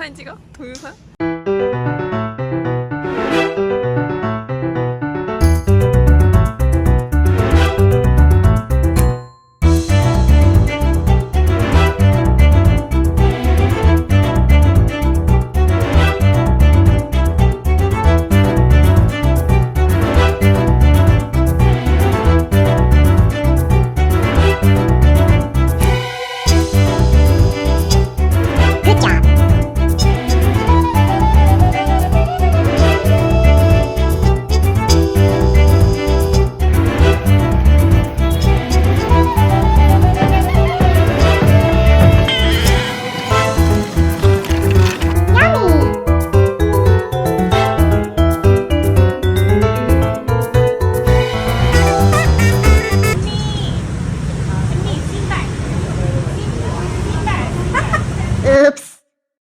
사진 찍어? 동영상? Oops.